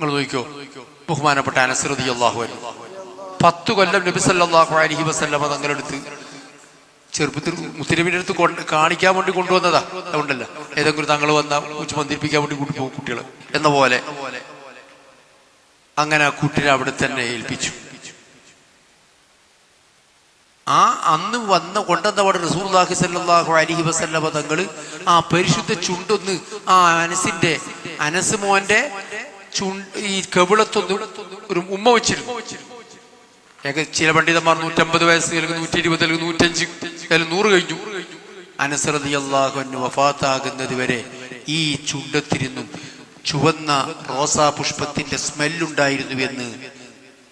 നിങ്ങൾ നോക്കിക്കോ. ബഹുമാനപ്പെട്ട അനസ്രതി അള്ളാഹു പത്ത് കൊല്ലം നബി സല്ലല്ലാഹു അലൈഹി വസല്ലമ തങ്ങളെടുത്ത് ചെറുപ്പത്തിൽ മുത്തരബിന്റെ അടുത്ത് കാണിക്കാൻ വേണ്ടി കൊണ്ടുവന്നതാ. അതുകൊണ്ടല്ല. ഏതെങ്കിലും തങ്ങൾ വന്ന മന്ദിരിപ്പിക്കാൻ വേണ്ടി കൊണ്ടുപോകും കുട്ടികൾ എന്ന പോലെ അങ്ങനെ ആ കുട്ടിനെ അവിടെ തന്നെ ഏൽപ്പിച്ചു. ആ അന്ന് വന്ന കൊണ്ടുവന്ന റസൂർദാഹി സല്ലാഹു അലിഹി വസല്ലമ തങ്ങൾ ആ പരിശുദ്ധ ചുണ്ടൊന്ന് ആ അനസിന്റെ അനസ് മോന്റെ ഈ കവിളത്തൊന്ന് ഒരു ഉമ്മ വെച്ചിരുന്നു. ചില പണ്ഡിതന്മാർ നൂറ്റമ്പത് വയസ്സ് അല്ലെങ്കിൽ നൂറ്റി ഇരുപത് അല്ലെങ്കിൽ നൂറ്റഞ്ച് അല്ലെങ്കിൽ നൂറ് കഴിഞ്ഞു. അനസറതി അള്ളാഹു വഫാത്താകുന്നത് വരെ ഈ ചുണ്ടത്തിരുന്നും ചുവന്ന റോസാ പുഷ്പത്തിന്റെ സ്മെല്ലുണ്ടായിരുന്നു എന്ന്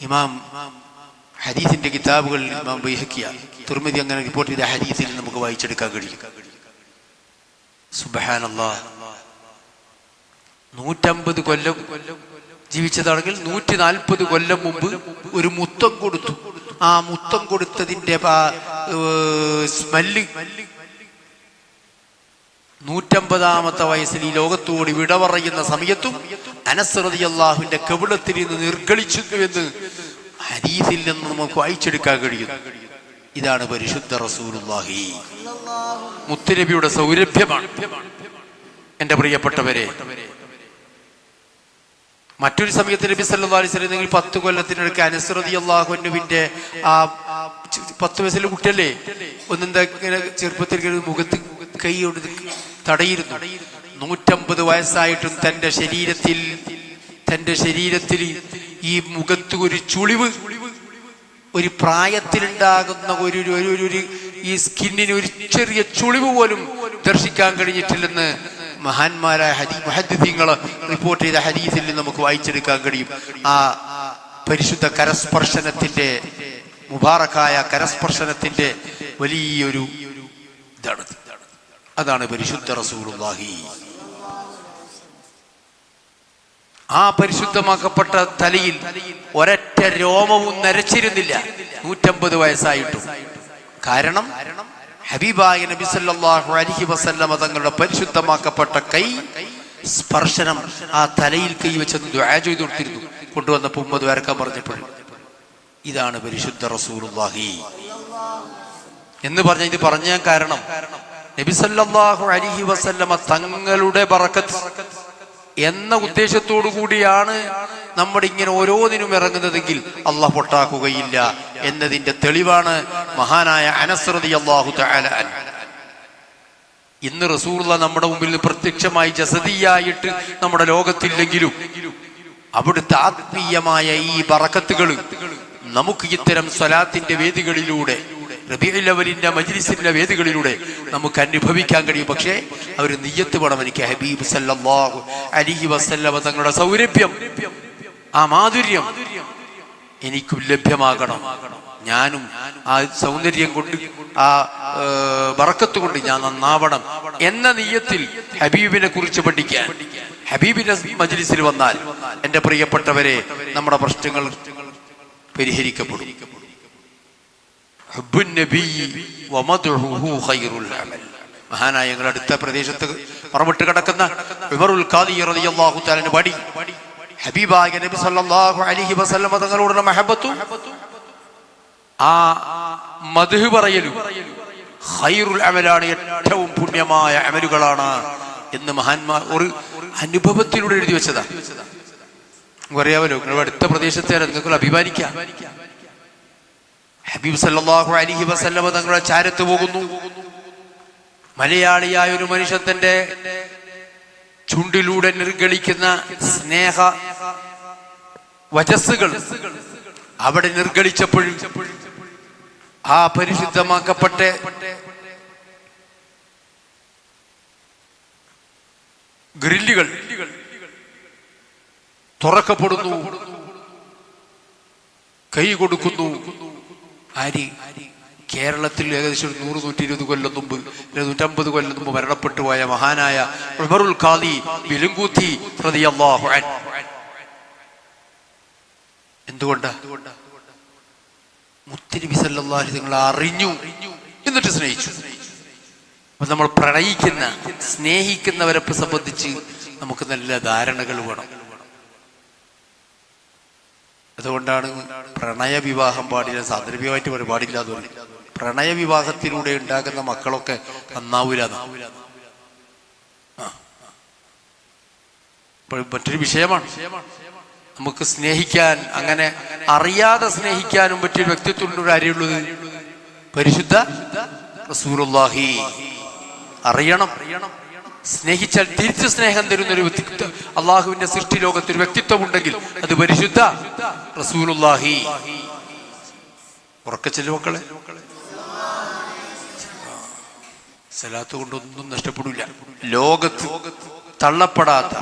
ഇമാം ഹരീസിന്റെ കിതാബുകളിൽ ഇമാം ബൈഹക്കിയ തുർമിതി അങ്ങനെ റിപ്പോർട്ട് ചെയ്ത ഹരീസിൽ നമുക്ക് വായിച്ചെടുക്കാൻ കഴിയും. സുബഹാനല്ലാ നൂറ്റമ്പത് കൊല്ലം ജീവിച്ചതാണെങ്കിൽ നൂറ്റി നാൽപ്പത് കൊല്ലം മുമ്പ് ഒരു മുത്തം കൊടുത്തു. ആ മുത്തം കൊടുത്തതിന്റെ സ്മെല്ല്. നൂറ്റമ്പതാമത്തെ വയസ്സിൽ ഈ ലോകത്തോട് വിട പറയുന്ന സമയത്തും അനസ്രതി അള്ളാഹുവിന്റെ കവിളത്തിൽ നിന്ന് നിർഗളിച്ചു എന്ന് ഹരീതിൽ നിന്ന് നമുക്ക് വായിച്ചെടുക്കാൻ കഴിയും. ഇതാണ് പരിശുദ്ധ റസൂലുള്ളാഹി. മുത്തുനബിയുടെ സൗരഭ്യമാണ്. എന്റെ പ്രിയപ്പെട്ടവരെ മറ്റൊരു സമയത്ത് നബി സല്ലല്ലാഹു അലൈഹി വസല്ലം പത്ത് കൊല്ലത്തിനിടയ്ക്ക് അനുസൃതി അള്ളാഹുവിന്റെ ആ പത്ത് വയസ്സിലെ കുട്ടിയല്ലേ? ഒന്നെന്താ ചെറുപ്പത്തിൽ മുഖത്ത് കൈ കൊണ്ട് തടയിരുന്നു. നൂറ്റമ്പത് വയസ്സായിട്ടും തന്റെ ശരീരത്തിൽ തന്റെ ശരീരത്തിൽ ഈ മുഖത്ത് ഒരു ചുളിവ് ഒരു പ്രായത്തിലുണ്ടാകുന്ന ഒരു- ഒരു ഈ സ്കിന്നിന് ഒരു ചെറിയ ചുളിവ് പോലും ദർശിക്കാൻ കഴിഞ്ഞിട്ടില്ലെന്ന് മഹാന്മാരായ ഹരി മഹദ്ദീങ്ങൾ റിപ്പോർട്ട് ചെയ്ത ഹദീസിൽ നിന്ന് നമുക്ക് വായിച്ചെടുക്കാൻ കഴിയും. ആ പരിശുദ്ധ കരസ്പർശനത്തിന്റെ മുബാറക്കായ കരസ്പർശനത്തിന്റെ വലിയൊരു ഇതാണ്. അതാണ് പരിശുദ്ധ റസൂലുള്ളാഹി. ആ പരിശുദ്ധമാക്കപ്പെട്ട തലയിൽ ഒരൊറ്റ രോമവും നരച്ചിരുന്നില്ല. നൂറ്റമ്പത് വയസ്സായിട്ടും. കാരണം? ഹബീബായ നബി സല്ലല്ലാഹു അലൈഹി വസല്ലമ തങ്ങളുടെ പരിശുദ്ധമാക്കപ്പെട്ട കൈ സ്പർശനം ആ തലയിൽ കൈ വെച്ച് ദുആ ചെയ്തു കൊടുത്തിരുന്നു. കൊണ്ടുവന്നപ്പോൾ ഉമ്മത് വരക്കാൻ പറഞ്ഞപ്പോഴും ഇതാണ് പരിശുദ്ധ റസൂലുള്ളാഹി. എന്ന് പറഞ്ഞ ഇത് പറഞ്ഞ കാരണം നബി സല്ലല്ലാഹു അലൈഹി വസല്ലമ തങ്ങളുടെ ബറക്കത്ത് എന്ന ഉദ്ദേശത്തോടു കൂടിയാണ് നമ്മുടെ ഇങ്ങനെ ഓരോന്നിനും ഇറങ്ങുന്നതെങ്കിൽ അള്ളാഹ് പൊട്ടാക്കുകയില്ല. എന്നതിന്റെ തെളിവാണ് മഹാനായ അനസ്രതി അള്ളാഹു തആല. ഇന്ന് റസൂറുള്ള നമ്മുടെ മുമ്പിൽ പ്രത്യക്ഷമായി ജസദിയായിട്ട് നമ്മുടെ ലോകത്തില്ലെങ്കിലും അവിടുത്തെ ആത്മീയമായ ഈ പറക്കത്തുകൾ നമുക്ക് ഇത്തരം സ്വലാത്തിന്റെ വേദികളിലൂടെ റബിഅലവലിന്റെ മജ്ലിസിന്റെ വേദികളിലൂടെ നമുക്ക് അനുഭവിക്കാൻ കഴിയും പക്ഷേ അവർ നെയ്യത്ത് പണം എനിക്ക് ഹബീബ് സല്ലല്ലാഹു അലിഹി വസല്ലമ തങ്ങളുടെ സൗരഭ്യം ആ മാധുര്യം എനിക്കും ലഭ്യമാകണം. ഞാനും ആ സൗന്ദര്യം കൊണ്ട് ആ വറക്കത്ത് കൊണ്ട് ഞാൻ നന്നാവണം എന്ന നീയത്തിൽ ഹബീബിനെ കുറിച്ച് പഠിക്കാൻ. ഹബീബിന്റെ മജ്ലിസിൽ വന്നാൽ എന്റെ പ്രിയപ്പെട്ടവരെ നമ്മുടെ പ്രശ്നങ്ങൾ പരിഹരിക്കപ്പെടും. മഹാനായ ഞങ്ങളുടെ അടുത്ത പ്രദേശത്ത് പറമ്പിട്ട് കിടക്കുന്ന വിമറുൽ ഖാദി റളിയല്ലാഹു തആലനെ പടി. ഹബീബായ നബി സല്ലല്ലാഹു അലൈഹി വസല്ലമ തങ്ങളോടുള്ള മഹബത്തും ആ മധു പറയലും ഖൈറുൽ അമലാണ് ഏറ്റവും പുണ്യമായ അമലുകളാണ് എന്ന് മഹാന്മാർ ഒരു അനുഭവത്തിലൂടെ എഴുതി വെച്ചതാ. അറിയാമല്ലോ നിങ്ങളുടെ അടുത്ത പ്രദേശത്തെ നിങ്ങൾക്ക് അഭിമാനിക്കാം. ഹബീബ് സല്ലാഹു അലൈഹി വസല്ലമ തങ്ങളുടെ ചാരത്ത് പോകുന്നു. മലയാളിയായ ഒരു മനുഷ്യൻ തന്റെ ചുണ്ടിലൂടെ നിർഗളിക്കുന്ന സ്നേഹ വചസ്സുകൾ അവിടെ നിർഗളിച്ചപ്പോഴും ആ പരിശുദ്ധമാക്കപ്പെട്ട ഗ്രില്ലുകൾ തുറക്കപ്പെടുന്നു കൈ കൊടുക്കുന്നു ആര്? കേരളത്തിൽ ഏകദേശം ഒരു നൂറ് നൂറ്റി ഇരുപത് കൊല്ലം മുമ്പ് നൂറ്റമ്പത് കൊല്ലം മുമ്പ് മരണപ്പെട്ടു പോയ മഹാനായ ഉമറുൽ ഖാദി വിലുങ്കൂത്തി അൻഹു. എന്തുകൊണ്ടാ? നിങ്ങൾ അറിഞ്ഞു എന്നിട്ട് സ്നേഹിച്ചു. അപ്പൊ നമ്മൾ പ്രണയിക്കുന്ന സ്നേഹിക്കുന്നവരെ സംബന്ധിച്ച് നമുക്ക് നല്ല ധാരണകൾ വേണം. അതുകൊണ്ടാണ് പ്രണയ വിവാഹം പാടില്ല സാന്ദർഭികമായിട്ട് പറയും പാടില്ല പ്രണയ വിവാഹത്തിലൂടെ ഉണ്ടാകുന്ന മക്കളൊക്കെ നന്നാവൂല മറ്റൊരു വിഷയമാണ്. നമുക്ക് സ്നേഹിക്കാൻ അങ്ങനെ അറിയാതെ സ്നേഹിക്കാനും പറ്റിയ വ്യക്തിത്വത്തിന്റെ കാര്യമുള്ളത് പരിശുദ്ധ റസൂലുള്ളാഹി. അറിയണം. സ്നേഹിച്ചാൽ തിരിച്ചു സ്നേഹം തരുന്ന ഒരു വ്യക്തിത്വം അള്ളാഹുവിന്റെ സൃഷ്ടി ലോകത്ത് ഒരു വ്യക്തിത്വം ഉണ്ടെങ്കിൽ അത് പരിശുദ്ധ റസൂലുള്ളാഹി. ഉറക്കച്ചെല്ലു മക്കളെ. സലാത്ത് കൊണ്ടൊന്നും നഷ്ടപ്പെടില്ല ലോകത്ത് തള്ളപ്പെടാത്ത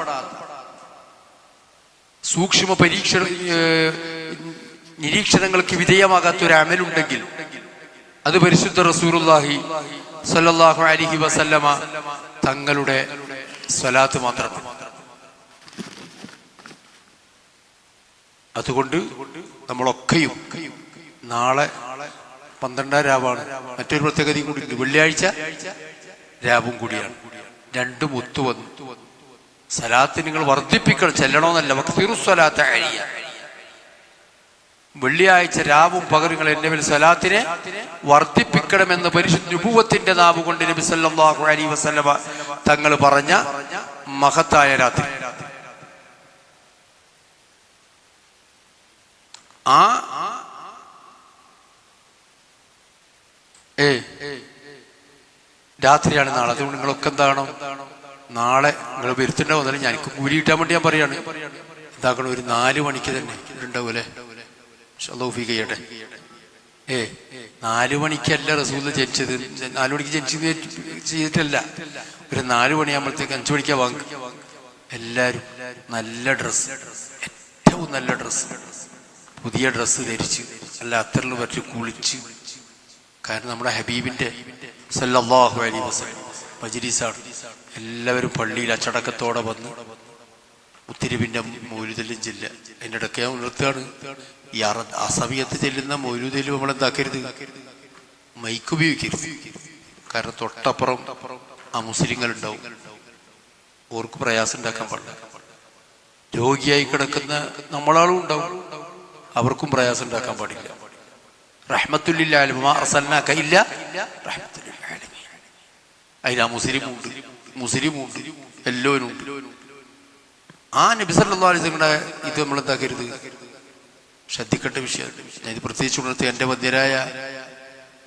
സൂക്ഷ്മ പരീക്ഷണ നിരീക്ഷണങ്ങൾക്ക് വിധേയമാകാത്ത ഒരു അമലുണ്ടെങ്കിൽ അത് പരിശുദ്ധ റസൂലുള്ളാഹി സല്ലാഹു അലിഹി വസല്ലമ തങ്ങളുടെ സ്വലാത്ത് മാത്രം അതുകൊണ്ട് നമ്മളൊക്കെയും നാളെ പന്ത്രണ്ടാം രാവാണ്. മറ്റൊരു പ്രത്യേകതയും കൂടി വെള്ളിയാഴ്ച രാവും കൂടിയാണ്. രണ്ടും ഒത്തുവന്നു. സലാത്ത് നിങ്ങൾ വർദ്ധിപ്പിക്കണം. ചെല്ലണമെന്നല്ല വക്തിറു സ്വലാത്ത് അഴിയ വെള്ളിയാഴ്ച രാവും പകരങ്ങൾ എന്റെ മേൽ സലാത്തിനെ വർദ്ധിപ്പിക്കണമെന്ന് പരിശുദ്ധ നാവ് കൊണ്ട് നബി സല്ലല്ലാഹു അലൈഹി വസല്ലമ തങ്ങൾ പറഞ്ഞ മഹത്തായ രാത്രി. ആ ഏ രാത്രിയാണ് നാളെ. അതുകൊണ്ട് നിങ്ങളൊക്കെ എന്താണോ നാളെ നിങ്ങൾ വരുത്തേണ്ട വന്നാലും ഞാൻ കൂലി കിട്ടാൻ വേണ്ടി ഞാൻ പറയാണ്. എന്താക്കണം ഒരു നാല് മണിക്ക് തന്നെ ഉണ്ടാവൂലേ ഷലോഫി ചെയ്യട്ടെ. ഏ നാലു മണിക്കല്ല റസൂൽ ജനിച്ചത്. നാലു മണിക്ക് ജനിച്ചത് ചെയ്തിട്ടല്ല. ഒരു നാലു മണിയാകുമ്പോഴത്തേക്ക് അഞ്ചു മണിക്കാ വാങ്ങും. എല്ലാരും നല്ല ഡ്രസ്സ് ഏറ്റവും നല്ല ഡ്രസ്സ് പുതിയ ഡ്രസ്സ് ധരിച്ച്. അല്ല അത്തറിൽ പറ്റി കുളിച്ച്. കാരണം നമ്മുടെ ഹബീബിന്റെ സല്ലല്ലാഹു അലൈഹി വസല്ലം. മജ്ലിസാണ് എല്ലാവരും പള്ളിയിൽ അച്ചടക്കത്തോടെ വന്നു. ഉത്തിരിവിന്റെ മൗരുതലും ചെല്ല അതിന്റെ ഇടയ്ക്ക് ഞാൻ ഈ അറ ആ സമയത്ത് ചെല്ലുന്ന മൗരുതലും നമ്മൾ എന്താക്കരുത്? മൈക്ക് ഉപയോഗിക്കരുത്. കാരണം തൊട്ടപ്പുറം ആ മുസ്ലിങ്ങൾ ഉണ്ടാവും ഓർക്ക് പ്രയാസം ഉണ്ടാക്കാൻ പാടില്ല. രോഗിയായി കിടക്കുന്ന നമ്മളാളും ഉണ്ടാവും. അവർക്കും പ്രയാസം ഉണ്ടാക്കാൻ പാടില്ല. റഹ്മത്തുല്ലാലില്ല ഇല്ല. മുസ്ലിം ഉണ്ട് മുസ്ലിമുണ്ട് മുസ്ലിമുണ്ട് എല്ലാവരും ഉണ്ട് ആ നബി വസല്ലമയുടെ ഇത് നമ്മൾ എന്താക്കരുത്? ശ്രദ്ധിക്കേണ്ട വിഷയം. ഞാൻ പ്രത്യേകിച്ച് ഉണർത്തി എന്റെ വന്ധ്യരായ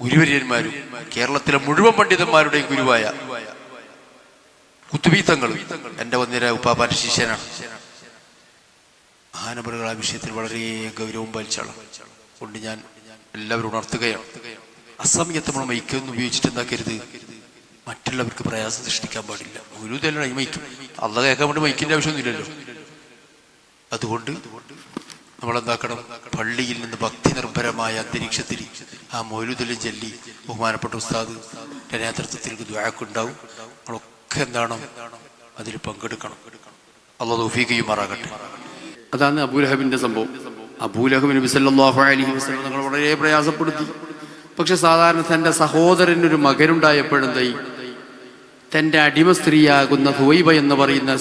ഗുരുവര്യന്മാരും കേരളത്തിലെ മുഴുവൻ പണ്ഡിതന്മാരുടെയും ഗുരുവായ കുത്തുബീത്തങ്ങൾ എന്റെ വന്ധ്യരായ ഉപ്പാപ്പാന്റെ ശിഷ്യനാണ്. മഹാനപുരകൾ ആ വിഷയത്തിൽ വളരെ ഗൗരവം പാലിച്ചാണ് കൊണ്ട് ഞാൻ എല്ലാവരും ഉണർത്തുകയാണ്. അസമയത്ത് നമ്മൾ മൈക്കൊന്നും ഉപയോഗിച്ചിട്ട് എന്താക്കരുത്? മറ്റുള്ളവർക്ക് പ്രയാസം സൃഷ്ടിക്കാൻ പാടില്ല. ഒരു തന്നെ ഈ മൈക്കും അള്ള കേൾക്കാൻ വേണ്ടി മൈക്കിന്റെ ആവശ്യമൊന്നുമില്ലല്ലോ. അതുകൊണ്ട് നമ്മൾ എന്താക്കണം പള്ളിയിൽ നിന്ന് ഭക്തി നിർഭരമായ അന്തരീക്ഷത്തിൽ ആ മൊരുതലും ചൊല്ലി ബഹുമാനപ്പെട്ട ഉസ്താദ് നേതൃത്വത്തിൽ ദ്വാക്കുണ്ടാവും നമ്മളൊക്കെ എന്താണ്? അതിൽ പങ്കെടുക്കണം. അള്ളാഹ് തൗഫീഖിയുമാറാകട്ടെ അതാണ് അബൂലഹബിന്റെ സംഭവം. അബൂലഹബ് നബി സല്ലല്ലാഹു അലൈഹി വസല്ലം തങ്ങൾ വളരെ പ്രയാസപ്പെടുത്തി. പക്ഷെ സാധാരണ തന്റെ സഹോദരനൊരു മകനുണ്ടായപ്പോഴെന്തായി? തന്റെ അടിമ സ്ത്രീയാകുന്ന ഹുവൈബ എന്ന് പറയുന്ന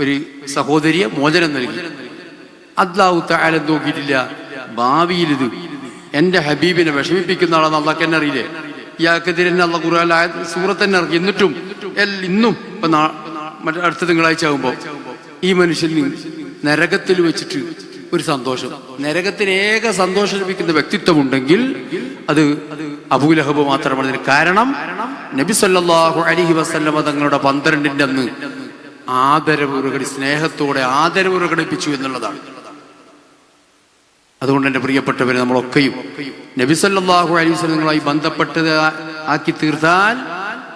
ഒരു സഹോദരിയെ മോചനം നൽകി. അദ്ലാഹു താല നോക്കിയിട്ടില്ല. ഭാവിയിൽ ഇത് എന്റെ ഹബീബിനെ വിഷമിപ്പിക്കുന്ന ആളാണ് അള്ളാഹ് എന്നെ അറിയില്ലേ? ഇയാൾക്കെതിരെ അള്ള ഖുർആൻ സൂറത്തന്നെ ഇറക്കി. എന്നിട്ടും ഇന്നും ഇപ്പൊ അടുത്ത തിങ്കളാഴ്ച ആകുമ്പോ ഈ മനുഷ്യൻ നരകത്തിൽ വെച്ചിട്ട് ഒരു സന്തോഷം. നരകത്തിന് ഏക സന്തോഷം ലഭിക്കുന്ന വ്യക്തിത്വം ഉണ്ടെങ്കിൽ അത് അബൂലഹബ് മാത്രമാണ്. ഇതിന് കാരണം നബി സല്ലാഹു അലൈഹി വസല്ലമ തങ്ങളുടെ പന്ത്രണ്ടിന്റെ അന്ന് ആദരവ് പ്രകടി സ്നേഹത്തോടെ ആദരവ് പ്രകടിപ്പിച്ചു എന്നുള്ളതാണ്. അതുകൊണ്ട് എന്റെ പ്രിയപ്പെട്ടവരെ നമ്മളൊക്കെയും നബി സല്ലല്ലാഹു അലൈഹി വസല്ലമയുമായി ബന്ധപ്പെട്ടത് ആക്കി തീർത്താൽ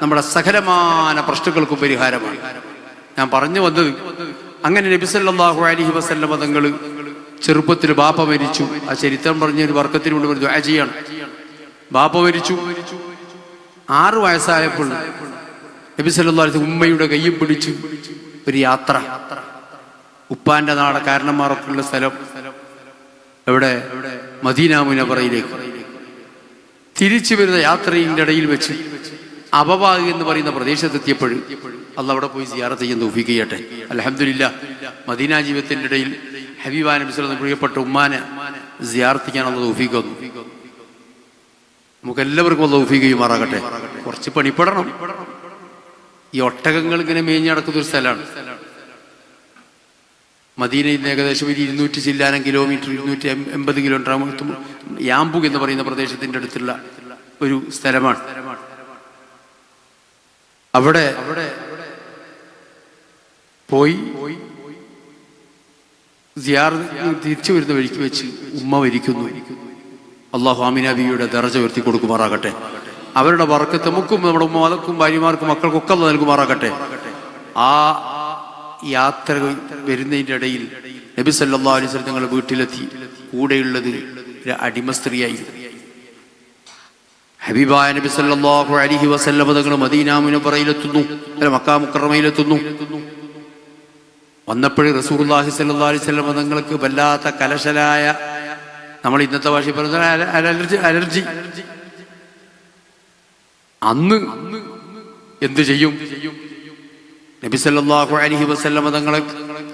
നമ്മുടെ സകലമാന പ്രശ്നങ്ങൾക്കും പരിഹാരമാണ്. ഞാൻ പറഞ്ഞു വന്നത് അങ്ങനെ നബി സല്ലല്ലാഹു അലൈഹി വസല്ലമ തങ്ങൾ ചെറുപ്പത്തിൽ ബാപ്പ മരിച്ചു. ആ ചരിത്രം പറഞ്ഞ ഒരു വർക്കത്തിന് കൊണ്ട് ഒരു ചെയ്യാണ്. ബാപ്പ മരിച്ചു. ആറ് വയസ്സായപ്പോൾ നബി വസല്ലം ഉമ്മയുടെ കയ്യും പിടിച്ചു ഒരു യാത്ര. ഉപ്പാന്റെ നാട് കാരണന്മാർക്കുള്ള സ്ഥലം. എവിടെ മദീന മുനവറയിലേക്ക്. തിരിച്ചു വരുന്ന യാത്രയുടെ ഇടയിൽ വെച്ച് അബവാഗ് എന്ന് പറയുന്ന പ്രദേശത്തെത്തിയപ്പോൾ അല്ല അവിടെ പോയി സിയാറത്ത് ചെയ്യുന്ന തോഫിക്ക് ചെയ്യട്ടെ അലഹമില്ല മദീന ജീവിതത്തിന്റെ ഇടയിൽ ഹബീബാ നബി സ്വല്ലം പ്രിയപ്പെട്ട ഉമ്മാനെ സിയാർത്തിക്കാനുള്ള വന്നു നമുക്ക് എല്ലാവർക്കും ഉള്ള തൗഫീഖ് മാറാകട്ടെ കുറച്ച് പണിപ്പെടണം. ഈ ഒട്ടകങ്ങൾ ഇങ്ങനെ മേഞ്ഞ് നടക്കുന്ന ഒരു സ്ഥലമാണ്. മദീനയിൽ നിന്ന് ഏകദേശം ഒരു ഇരുന്നൂറ്റി ചില്ലാനം കിലോമീറ്റർ ഇരുന്നൂറ്റി എൺപത് കിലോമീറ്റർ ആകുമ്പോൾ എന്ന് പറയുന്ന പ്രദേശത്തിന്റെ അടുത്തുള്ള ഒരു സ്ഥലമാണ്. അവിടെ പോയി തിരിച്ചു വരുന്ന വഴിക്ക് വെച്ച് ഉമ്മ വരിക്കുന്നു അള്ളാഹു ആമിന ദറജ ഉയർത്തി കൊടുക്കുമാറാകട്ടെ. അവരുടെ വർക്കത്ത് നമുക്കും നമ്മുടെ ഉമ്മക്കും ഭാര്യമാർക്കും മക്കൾക്കൊക്കെ ഒക്കെ നൽകുമാറാകട്ടെ. ആ യാത്ര വരുന്നതിന്റെ ഇടയിൽ നബി സല്ലാ അലൈഹി സ്വലം തങ്ങളുടെ വീട്ടിലെത്തി. കൂടെയുള്ളത് ഒരു അടിമ സ്ത്രീയായി. ഹബീബായ നബി സല്ലാഹു അലൈഹി വസല്ലം തങ്ങൾ മദീന പറയിലെത്തുന്നു മക്കാ വന്നപ്പോഴും റസൂർല്ലാഹി സല്ലാ അലൈഹി വസല്ലം തങ്ങൾക്ക് വല്ലാത്ത കലശലായ നമ്മൾ ഇന്നത്തെ ഭാഷയിൽ പറയുന്ന അലർജി അലർജി. അന്ന് എന്ത് ചെയ്യും? നബി സല്ലാഹു അലഹി വസല്ലം തങ്ങളെ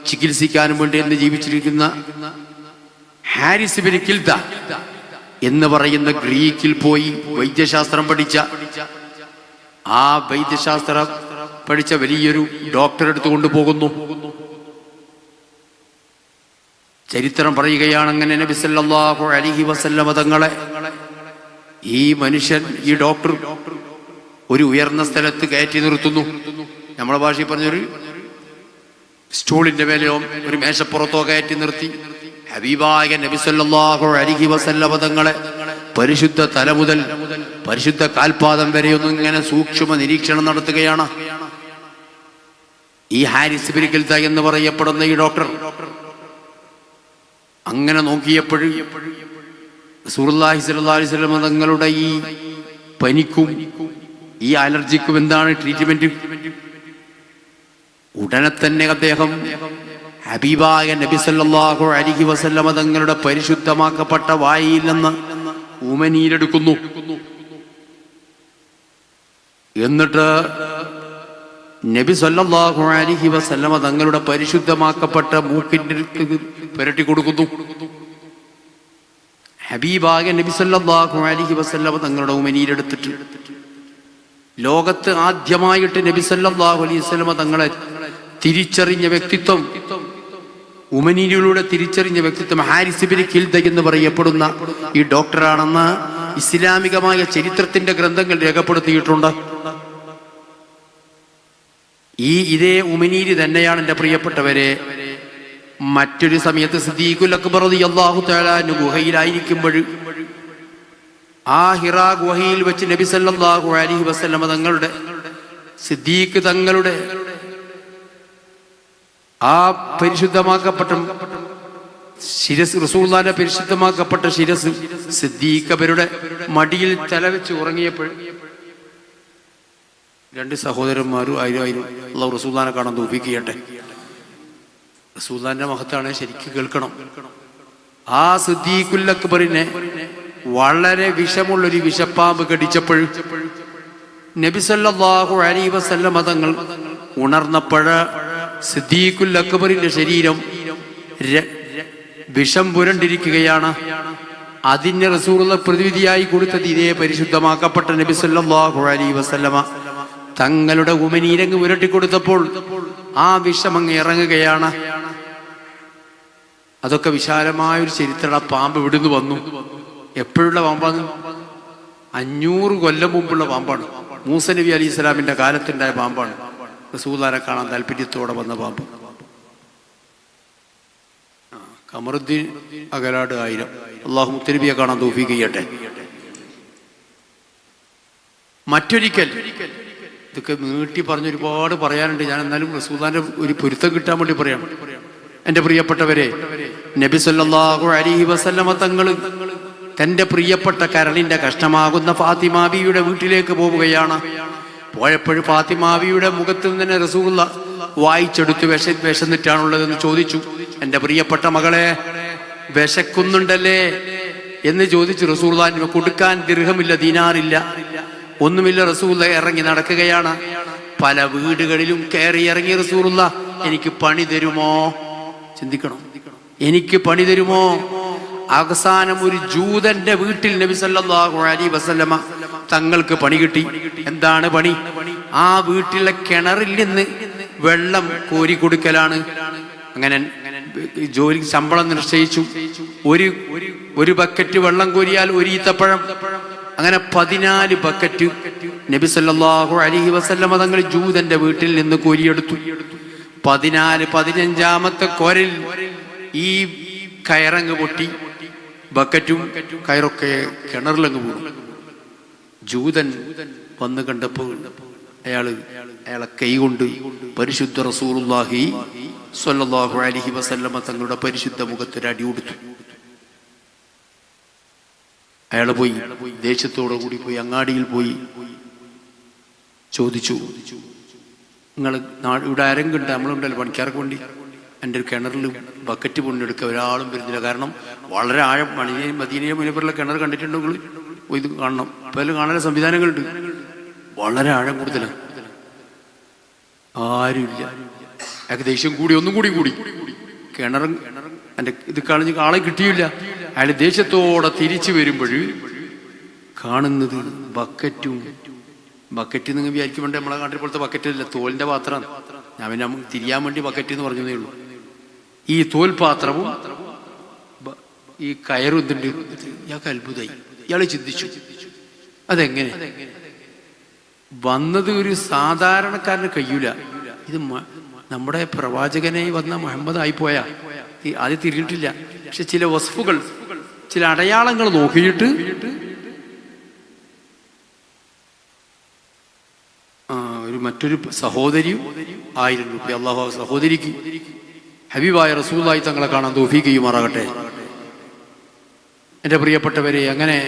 ചികിത്സിക്കാനും വേണ്ടി എന്ന് ജീവിച്ചിരിക്കുന്ന ഹാരിസ് ബിൻ എന്ന് പറയുന്ന ഗ്രീക്കിൽ പോയി വൈദ്യശാസ്ത്രം പഠിച്ച ആ വൈദ്യശാസ്ത്രം പഠിച്ച വലിയൊരു ഡോക്ടറെ അടുത്ത് കൊണ്ടുപോകുന്നു. ചരിത്രം പറയുകയാണ് അങ്ങനെ നബി സല്ലല്ലാഹു അലൈഹി വസല്ലമ തങ്ങളെ ഈ മനുഷ്യൻ ഈ ഡോക്ടർ ഒരു ഉയർന്ന സ്ഥലത്ത് കയറ്റി നിർത്തുന്നു. നമ്മളെ ഭാഷയിൽ പറഞ്ഞൊരു സ്റ്റൂളിന്റെ മേലെയോ ഒരു മേശപ്പുറത്തോ കയറ്റി നിർത്തി. ഹബീബായ നബി സല്ലല്ലാഹു അലൈഹി വസല്ലമ തങ്ങളെ പരിശുദ്ധ തല മുതൽ പരിശുദ്ധ കാൽപാദം വരെയൊന്നും ഇങ്ങനെ സൂക്ഷ്മ നിരീക്ഷണം നടത്തുകയാണ്. ഈ ഹാരിസ് ബിരിക്കൽത്ത എന്ന് പറയപ്പെടുന്ന ഈ ഡോക്ടർ അങ്ങനെ നോക്കിയപ്പോഴും തങ്ങളുടെ ഈ പനിക്കും ഈ അലർജിക്കും എന്താണ് ട്രീറ്റ്മെന്റ് ഉടനെ തന്നെ അദ്ദേഹം ഹബീബായ നബി സല്ലാഹു അലൈഹി വസല്ലമ തങ്ങളുടെ പരിശുദ്ധമാക്കപ്പെട്ട വായിൽ നിന്ന് ഉമനീരെടുക്കുന്നു എന്നിട്ട് നബി സല്ലാഹു അലൈഹി വസല്ലമ തങ്ങളുടെ പരിശുദ്ധമാക്കപ്പെട്ട അടുത്ത് പുരട്ടി കൊടുക്കുന്നു. ഹബീബായ നബി സല്ലാഹു അലൈഹി വസല്ലമ തങ്ങളുടെ ഉമനീരെടുത്തിട്ട് ലോകത്ത് ആദ്യമായിട്ട് നബി സല്ലാഹു അലൈഹി വസല്ലമ തങ്ങളെ തിരിച്ചറിഞ്ഞ വ്യക്തിത്വം ഉമനീരിലൂടെ തിരിച്ചറിഞ്ഞ വ്യക്തിത്വം ഹാരിസ് ബിൻ കിൽദ എന്ന് പറയപ്പെടുന്ന ഈ ഡോക്ടറാണെന്ന് ഇസ്ലാമികമായ ചരിത്രത്തിന്റെ ഗ്രന്ഥങ്ങൾ രേഖപ്പെടുത്തിയിട്ടുണ്ട്. ഈ ഇതേ ഉമനീരി തന്നെയാണ് എന്റെ പ്രിയപ്പെട്ടവരെ. മറ്റൊരു സമയത്ത് സിദ്ദീഖുൽ അക്ബർ ഗുഹയിലായിരിക്കുമ്പോൾ ആ ഹിറ ഗുഹയിൽ വെച്ച് നബി സല്ലല്ലാഹു അലൈഹി വസ്ലമ തങ്ങളുടെ സിദ്ദീഖ് തങ്ങളുടെ ആ പരിശുദ്ധമാക്കപ്പെട്ട ശിരസ് റസൂള്ളാന്റെ പരിശുദ്ധമാക്കപ്പെട്ട ശിരസ് സിദ്ദീഖ് അവരുടെ മടിയിൽ തലവെച്ച് ഉറങ്ങിയപ്പോൾ രണ്ട് സഹോദരന്മാരും ആയിരം ആയിരം അള്ളാഹു റസൂല്ലാനെ കാണാൻ തോപ്പിക്കട്ടെ റസൂദാന്റെ മഹത്താണ് ശരിക്കും കേൾക്കണം. ആ സിദ്ദീഖുൽ അക്ബറിനെ വളരെ വിഷമുള്ളൊരു വിഷപ്പാമ്പ് കടിച്ചപ്പോൾ നബിസല്ലാഹു സല്ലല്ലാഹു അലൈഹി വസല്ലം തങ്ങൾ ഉണർന്നപ്പോഴ സിദ്ദീഖുൽ അക്ബറിന്റെ ശരീരം വിഷം പുരണ്ടിരിക്കുകയാണ്. അതിന് റസൂറുള്ള പ്രതിവിധിയായി കൊടുത്തത് ഇതേ പരിശുദ്ധമാക്കപ്പെട്ട നബിസല്ലാഹു അലൈഹി വസല്ലമ. തങ്ങളുടെ ഉമനീരങ്ങ് ഉരട്ടിക്കൊടുത്തപ്പോൾ ആ വിഷം അങ്ങ് ഇറങ്ങുകയാണ്. അതൊക്കെ വിശാലമായ ഒരു ചരിത്ര പാമ്പ് ഇവിടുന്ന് വന്നു. എപ്പോഴുള്ള പാമ്പാണ്? അഞ്ഞൂറ് കൊല്ലം മുമ്പുള്ള പാമ്പാണ്. മൂസ നബി അലി ഇസ്ലാമിന്റെ കാലത്തുണ്ടായ പാമ്പാണ്. റസൂലാരെ കാണാൻ താല്പര്യത്തോടെ വന്ന പാമ്പ്. കമറുദ്ദീൻ അകലാട് ആയിരം. അള്ളാഹു മുത്തരബിയെ കാണാൻ തോഫി ചെയ്യട്ടെ. മറ്റൊരിക്കൽ ഇതൊക്കെ നീട്ടി പറഞ്ഞ് ഒരുപാട് പറയാനുണ്ട്. ഞാൻ എന്നാലും റസൂദാന്റെ ഒരു പൊരുത്തം കിട്ടാൻ വേണ്ടി പറയാം. എന്റെ പ്രിയപ്പെട്ടവരെ നബി സല്ലാഹു അലൈഹി വസല്ലമ തങ്ങൾ തന്റെ പ്രിയപ്പെട്ട കരളിന്റെ കഷ്ടമാകുന്ന ഫാത്തിമാബിയുടെ വീട്ടിലേക്ക് പോവുകയാണ്. പോയപ്പോഴും ഫാത്തിമാബിയുടെ മുഖത്ത് നിന്ന് റസൂല വായിച്ചെടുത്ത് വിശ വിശന്നിട്ടാണുള്ളതെന്ന് ചോദിച്ചു. എന്റെ പ്രിയപ്പെട്ട മകളെ വിശക്കുന്നുണ്ടല്ലേ? എന്ന് ചോദിച്ചു റസൂൽ കൊടുക്കാൻ ദീർഘമില്ല ദീനാറില്ല. ഒന്നുമില്ല റസൂല്ല ഇറങ്ങി നടക്കുകയാണ്. പല വീടുകളിലും കയറി ഇറങ്ങി റസൂറുള്ള എനിക്ക് പണി തരുമോ? ചിന്തിക്കണം. എനിക്ക് പണി തരുമോ? അവസാനം ഒരു ജൂതന്റെ വീട്ടിൽ നബി സല്ലല്ലാഹു അലൈഹി വസല്ലമ തങ്ങൾക്ക് പണി കിട്ടി. എന്താണ് പണി? ആ വീട്ടിലെ കിണറിൽ നിന്ന് വെള്ളം കോരി കൊടുക്കലാണ്. അങ്ങനെ ജോലി ശമ്പളം നിശ്ചയിച്ചു. ഒരു ഒരു ബക്കറ്റ് വെള്ളം കോരിയാൽ ഒരു ഈത്തപ്പഴം. അങ്ങനെ പതിനാല് ബക്കറ്റ് നബി സല്ലാഹു അലഹി വസല്ലമ തങ്ങൾ ജൂതന്റെ വീട്ടിൽ നിന്ന് കോരിയെടുത്തു. പതിനാല് പതിനഞ്ചാമത്തെ കോരൽ ഈ കയറങ്ങ് പൊട്ടി. ബക്കറ്റും കയറൊക്കെ കിണറിലങ്ങ് പോകും ജൂതൻ വന്ന് കണ്ടപ്പോൾ അയാൾ അയാളെ കൈകൊണ്ട് പരിശുദ്ധ റസൂലുള്ളാഹി സ്വല്ലല്ലാഹു അലൈഹി വസല്ലമ തങ്ങളുടെ പരിശുദ്ധ മുഖത്തൊരു അടി കൊടുത്തു. അയാൾ പോയി. ദേഷ്യത്തോടു കൂടി പോയി. അങ്ങാടിയിൽ പോയി ചോദിച്ചു. നിങ്ങൾ ഇവിടെ ആരെങ്കിലും നമ്മളുണ്ടല്ലോ പണിക്കാർക്ക് വേണ്ടി. എന്റെ ഒരു കിണറിൽ ബക്കറ്റ് പൊണ്ണെടുക്കുക ഒരാളും വരുന്നില്ല. കാരണം വളരെ ആഴം മണിയെ മദീനയെ മുനപ്പുറമുള്ള കിണർ കണ്ടിട്ടുണ്ടെങ്കിൽ ഇത് കാണണം. ഇപ്പോൾ കാണാൻ സംവിധാനങ്ങളുണ്ട്. വളരെ ആഴം കൂടുതലാണ് ആരുമില്ല. ദേഷ്യം കൂടി ഒന്നും കൂടി കൂടി. കിണറും എന്റെ ഇത് കളഞ്ഞ് ആളെ കിട്ടിയില്ല. അയാൾ ദേഷ്യത്തോടെ തിരിച്ചു വരുമ്പോൾ കാണുന്നത് ബക്കറ്റും ബക്കറ്റ് നിങ്ങൾ വിചാരിക്കുമ്പോൾ നമ്മളെ നാട്ടിൽ പോലത്തെ ബക്കറ്റ് അല്ല തോലിന്റെ പാത്രമാണ്. ഞാൻ പിന്നെ തിരിയാൻ വേണ്ടി ബക്കറ്റ് എന്ന് പറഞ്ഞതേ ഉള്ളൂ. ഈ തോൽ പാത്രവും ഈ കയറും എന്തുണ്ട് ഇയാൾക്ക് അത്ഭുതമായി ഇയാൾ ചിന്തിച്ചു അതെങ്ങനെ? വന്നത് ഒരു സാധാരണക്കാരന് കഴിയൂല ഇത് നമ്മുടെ പ്രവാചകനെ വന്ന മുഹമ്മദ് ആയിപ്പോയാ. ആദ്യം തിരിഞ്ഞിട്ടില്ല. പക്ഷെ ചില വസ്ഫുകൾ ചില അടയാളങ്ങൾ നോക്കിയിട്ട് ഒരു മറ്റൊരു സഹോദരിയും ആയിരം രൂപ അള്ളാഹു സഹോദരിക്ക് ഹബീബായ റസൂലായി തങ്ങളെ കാണാൻ തോഫിക്കുമാറാകട്ടെ എന്റെ പ്രിയപ്പെട്ടവരെ അങ്ങനെ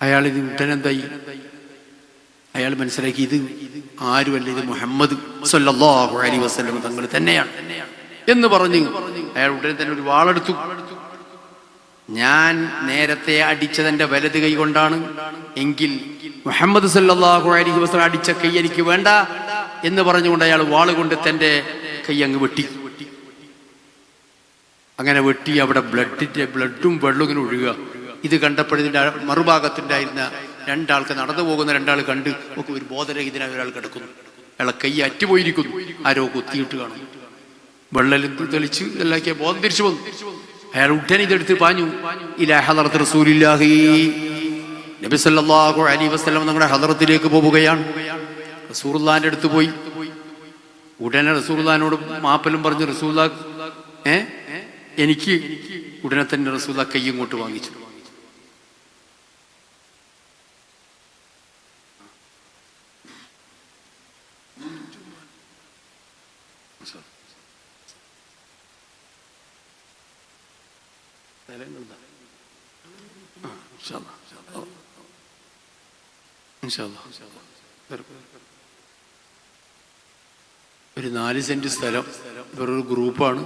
അയാൾ ഇത് ഉടനെന്തായി അയാൾ മനസ്സിലാക്കി ഇത് ആരുമല്ല ഇത് മുഹമ്മദ് അലൈഹി വസല്ലം തങ്ങൾ തന്നെയാണ് എന്ന് പറഞ്ഞു അയാൾ ഉടനെ തന്നെ ഒരു വാളെടുത്തു. ഞാൻ നേരത്തെ അടിച്ചതെന്റെ വലത് കൈ കൊണ്ടാണ്. എങ്കിൽ മുഹമ്മദ് സല്ലാഹു അലഹി വസ്ലം അടിച്ച കൈ എനിക്ക് വേണ്ട എന്ന് പറഞ്ഞുകൊണ്ട് അയാൾ വാൾ കൊണ്ട് തന്റെ കൈ അങ്ങ് വെട്ടി. അങ്ങനെ വെട്ടി അവിടെ ബ്ലഡിന്റെ ബ്ലഡും വെള്ളും ഇങ്ങനെ ഒഴുകുക. ഇത് കണ്ടപ്പോഴതിന്റെ മറുഭാഗത്തുണ്ടായിരുന്ന രണ്ടാൾക്ക് നടന്നു പോകുന്ന രണ്ടാൾ കണ്ട് ഒക്കെ ഒരു ബോധരഹിതനായ ഒരാൾ കിടക്കുന്നു. അയാളെ കൈ അറ്റുപോയിരിക്കുന്നു. ആരോ കുത്തിയിട്ട് കാണും. വെള്ളലും തെളിച്ച് ഇതെല്ലാക്കിയ ബോധം തിരിച്ചു വന്നു. അയാൾ ഉടനെ ഇതെടുത്ത് പാഞ്ഞു. ഇലാ നബി സല്ലല്ലാഹു അലൈഹി വസല്ലം നമ്മുടെ ഹദറത്തിലേക്ക് പോവുകയാണ്. റസൂലുള്ളാന്റെ അടുത്ത് പോയി. ഉടനെ റസൂലുള്ളാനോട് മാപ്പലും പറഞ്ഞു റസൂല്ല ഏ? എനിക്ക് ഉടനെ തന്നെ റസൂല്ല കൈ ഇങ്ങോട്ട് വാങ്ങിച്ചു. ഒരു നാല് സെന്റ് സ്ഥലം വേറൊരു ഗ്രൂപ്പാണ്.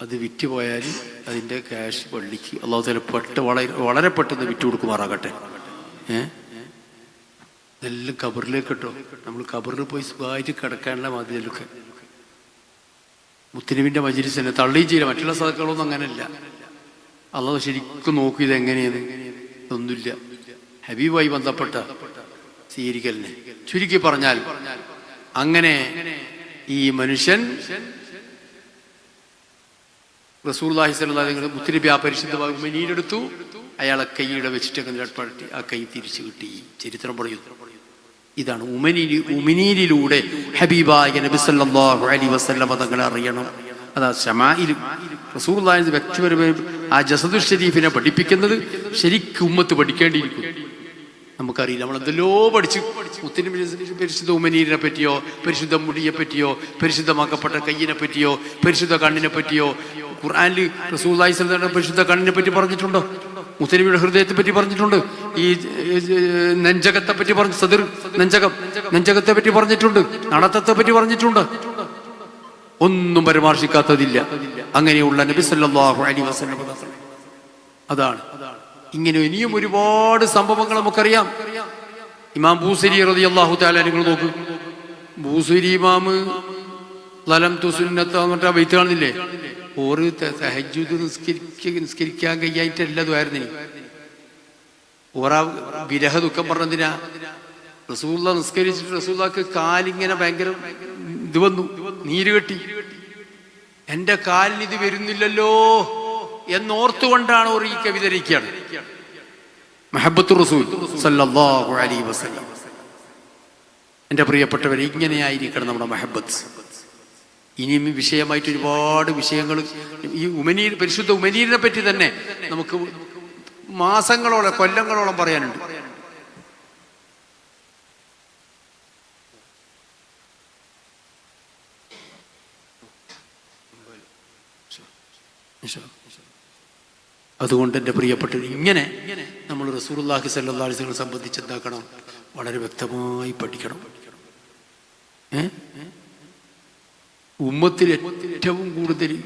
അത് വിറ്റ് പോയാൽ അതിന്റെ ക്യാഷ് പള്ളിക്ക് അള്ളാഹു തല വളരെ വളരെ പെട്ടെന്ന് വിറ്റ് കൊടുക്കുമാറാകട്ടെ. ഏ? ഇതെല്ലാം കബറിലേക്ക് കിട്ടും നമ്മൾ കബറിൽ പോയി സുഖമായിട്ട് കിടക്കാനുള്ള മതിലൊക്കെ മുത്തിനുവിന്റെ മജിരി തന്നെ തള്ളിയും ചെയ്യില്ല മറ്റുള്ള സദക്കളൊന്നും അങ്ങനെയല്ല അള്ളാഹു ശരിക്കും നോക്കിയത് എങ്ങനെയാണ് ഇതൊന്നുമില്ല. ഹബീബുമായി ബന്ധപ്പെട്ട സ്വീകരിക്കലിനെ. ചുരുക്കി പറഞ്ഞാൽ അങ്ങനെ ഈ മനുഷ്യൻ റസൂർലാഹി സ്വലാഹി മുത്തിരിബി ആ പരിശുദ്ധ മീനെടുത്തു അയാളെ കൈയുടെ വെച്ചിട്ട് അങ്ങനെ ആ കൈ തിരിച്ചു കിട്ടി. ചരിത്രം പറയുന്നു ഇതാണ് ഉമനീരി ഉമിനീരിലൂടെ ഹബീബായ നബി സല്ലല്ലാഹു അലൈഹി വസല്ലം തങ്ങളെ അറിയണം. അതാ ഷമായിലും റസൂർലായത് വ്യക്തിപരമായി ആ ജസദുൽ ഷരീഫിനെ പഠിപ്പിക്കുന്നത് ശരിക്കും ഉമ്മത്ത് പഠിക്കേണ്ടിയിരിക്കുന്നു. നമുക്കറിയില്ല നമ്മൾ എന്തെല്ലോ പഠിച്ചു മുത്തിന് പരിശുദ്ധ ഉമനീരിനെ പറ്റിയോ പരിശുദ്ധ മുടിയെ പറ്റിയോ പരിശുദ്ധമാക്കപ്പെട്ട കയ്യിനെ പറ്റിയോ പരിശുദ്ധ കണ്ണിനെ പറ്റിയോ ഖുർആാനിൽ സ്വലയുടെ പരിശുദ്ധ കണ്ണിനെ പറ്റി പറഞ്ഞിട്ടുണ്ടോ? മുത്തനബിയുടെ ഹൃദയത്തെ പറ്റി പറഞ്ഞിട്ടുണ്ട്. ഈ, നെഞ്ചകത്തെ പറ്റി പറഞ്ഞു സദിർ നെഞ്ചകം നെഞ്ചകത്തെ പറ്റി പറഞ്ഞിട്ടുണ്ട്. നടത്തത്തെ പറ്റി പറഞ്ഞിട്ടുണ്ട്. ഒന്നും പരാമർശിക്കാത്തതില്ല. അങ്ങനെയുള്ള നബി സല്ലല്ലാഹു അലൈഹി വസല്ലം അതാണ്. ഇങ്ങനെ ഇനിയും ഒരുപാട് സംഭവങ്ങൾ നമുക്കറിയാം. ഇമാം ബൂസരി അള്ളാഹു താല നിങ്ങൾ നോക്ക്. ബൂസരി ഇമാമ് ലലം തുസുന്നത്ത് ആ വെയ്ത്ത് കാണുന്നില്ലേ? ഓറ് സഹജുദ് നിസ്കരിക്ക നിസ്കരിക്കാൻ കഴിയായിട്ടല്ല ദ്വായിരുന്നു ഓരാ ഓറാ വിരഹ ദുഃഖം പറഞ്ഞതിനാ. റസൂല്ല നിസ്കരിച്ചിട്ട് റസൂല്ലാക്ക് കാലിങ്ങനെ ഭയങ്കര ഇത് വന്നു. നീര് കെട്ടി. എന്റെ കാലിന് ഇത് വരുന്നില്ലല്ലോ എന്നോർത്തുകൊണ്ടാണ് ഒരു ഈ കവിത രചിക്കുകയാണ് എന്റെ റസൂൽ സല്ലല്ലാഹു അലൈഹി വസല്ലം. എന്റെ പ്രിയപ്പെട്ടവരെ ഇങ്ങനെയായിരിക്കണം നമ്മുടെ മെഹബത്ത് ഇനിയും ഈ വിഷയമായിട്ട് ഒരുപാട് വിഷയങ്ങൾ ഈ ഉമനീർ പരിശുദ്ധ ഉമനീരിനെ പറ്റി തന്നെ നമുക്ക് മാസങ്ങളോളം കൊല്ലങ്ങളോളം പറയാനുണ്ട്. അതുകൊണ്ട് എന്റെ പ്രിയപ്പെട്ട ഇങ്ങനെ നമ്മൾ റസൂർല്ലാഹി സല്ലാസ്കളെ സംബന്ധിച്ച് എന്താക്കണം? വളരെ വ്യക്തമായി പഠിക്കണം. ഏ? ഉമ്മത്തിൽ ഏറ്റവും കൂടുതൽ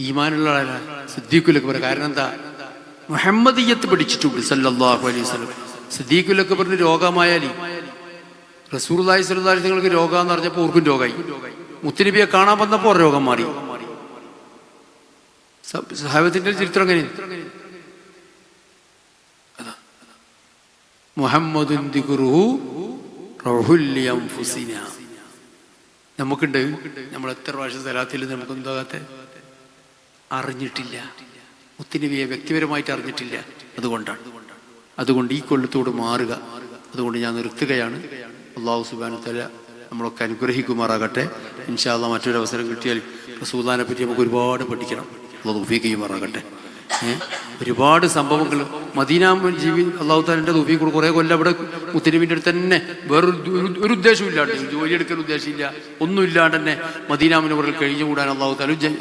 ഈമാനുള്ള സിദ്ദീഖുലൊക്കെ കാരണം എന്താ? മുഹമ്മദീയത്ത് പഠിച്ചിട്ടുണ്ട് സല്ലാഹു അലൈഹി വസല്ലം. സിദ്ദീഖുലൊക്കെ പറഞ്ഞ് റസൂർ റസൂർലാഹി സല്ലാഹി നിങ്ങൾക്ക് രോഗം എന്ന് പറഞ്ഞപ്പോൾ ഓർക്കും രോഗമായി മുത്തുനബിയെ കാണാൻ വന്നപ്പോൾ രോഗം മാറി. സഹാബത്തിന്റെ ചരിത്രം അങ്ങനെ അൻഫുസിന നമുക്കുണ്ട്. നമ്മൾ എത്ര പ്രാവശ്യം സ്ഥലത്തിൽ നമുക്ക് എന്താകാത്ത? അറിഞ്ഞിട്ടില്ല. ഒത്തിരി വ്യക്തിപരമായിട്ട് അറിഞ്ഞിട്ടില്ല. അതുകൊണ്ടാണ്. അതുകൊണ്ട് ഈ കൊല്ലത്തോട് മാറുക. അതുകൊണ്ട് ഞാൻ നിർത്തുകയാണ്. അള്ളാഹു സുബാന തല നമ്മളൊക്കെ അനുഗ്രഹിക്കുമാറാകട്ടെ. ഇൻഷാല്ല മറ്റൊരു അവസരം കിട്ടിയാൽ റസൂദാനെ പറ്റി നമുക്ക് ഒരുപാട് പഠിക്കണം. അള്ളാഹു തൗഫീഖ് ഒരുപാട് സംഭവങ്ങൾ. മദീന ജീവി അള്ളാഹു താലിന്റെ തൂഫീഖ് കൂടെ കുറേ കൊല്ലം അവിടെ മുത്തനബിന്റെ അടുത്ത് തന്നെ വേറൊരു ഒരു- ഉദ്ദേശവും ഇല്ലാണ്ട് ജോലി എടുക്കാൻ ഉദ്ദേശമില്ല. ഒന്നും ഇല്ലാണ്ട് തന്നെ മദീനാമിന് പുറകിൽ കഴിഞ്ഞുകൂടാൻ അള്ളാഹു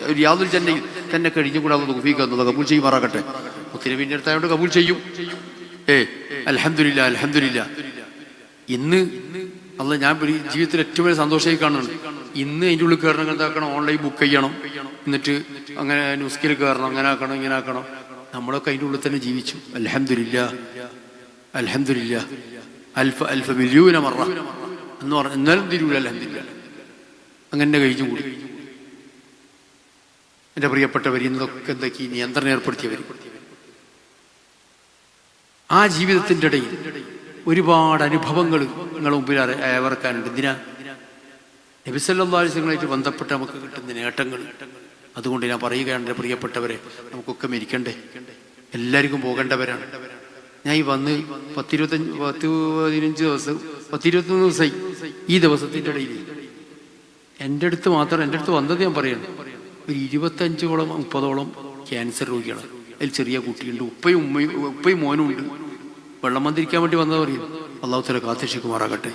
ഒരു യാതൊരു ജന്നയിൽ തന്നെ കഴിഞ്ഞുകൂടാൻ തൂഫിക്ക് എന്നത് കബൂൽ ചെയ്യുമാറാകട്ടെ അടുത്ത് അവിടെ കബൂൽ ചെയ്യും. ഏ അലഹമില്ല അലഹമില്ല ഇന്ന് അല്ല ഞാൻ ജീവിതത്തിൽ ഏറ്റവും വലിയ സന്തോഷമായി കാണുന്നുണ്ട് ഇന്ന് അതിന്റെ ഉള്ളിൽ കയറണം എന്താക്കണം ഓൺലൈൻ ബുക്ക് ചെയ്യണം എന്നിട്ട് അങ്ങനെ ന്യൂസ്കിൽ കയറണം അങ്ങനെ ആക്കണം ഇങ്ങനെ ആക്കണം. നമ്മളൊക്കെ അതിന്റെ ഉള്ളിൽ തന്നെ ജീവിച്ചു. അലഹമില്ല അലഹമില്ല അൽഫ അൽഫ മില്യൂന മറ എന്ന് പറഞ്ഞു എന്നാലും തിരൂല അലഹമില്ല അങ്ങനെ കഴിഞ്ഞു കൂടി. എന്റെ പ്രിയപ്പെട്ടവർ ഇന്നൊക്കെ എന്തൊക്കെ നിയന്ത്രണം ഏർപ്പെടുത്തിയവർ. ആ ജീവിതത്തിന്റെ ഇടയിൽ ഒരുപാട് അനുഭവങ്ങൾ നിങ്ങളുടെ മുമ്പിൽ അയവർക്കാനുണ്ട് എന്തിനാ? നബിസല്ലാസ്യങ്ങളായിട്ട് ബന്ധപ്പെട്ട് നമുക്ക് കിട്ടുന്ന നേട്ടങ്ങൾ. അതുകൊണ്ട് ഞാൻ പറയുകയാണ് എന്റെ പ്രിയപ്പെട്ടവരെ നമുക്കൊക്കെ മരിക്കണ്ടേ? എല്ലാവർക്കും പോകേണ്ടവരാണ്. ഞാൻ ഈ വന്ന് പത്തിരുപത്തഞ്ച് പത്ത് പതിനഞ്ച് ദിവസം പത്തിരുപത്തൊന്ന് ദിവസമായി ഈ ദിവസത്തിന്റെ ഇടയിൽ. എന്റെ അടുത്ത് മാത്രം എന്റെ അടുത്ത് വന്നത് ഞാൻ പറയുന്നു ഒരു ഇരുപത്തഞ്ചോളം മുപ്പതോളം ക്യാൻസർ രോഗികളാണ്. അതിൽ ചെറിയ കുട്ടിയുണ്ട് ഉപ്പയും ഉമ്മയും ഉപ്പയും മോനും ഉണ്ട്. വെള്ളം വന്നിരിക്കാൻ വേണ്ടി വന്നത് പറയും അള്ളാഹുത്തല തല കാത്തിരക്ഷിക്കുമാറാകട്ടെ.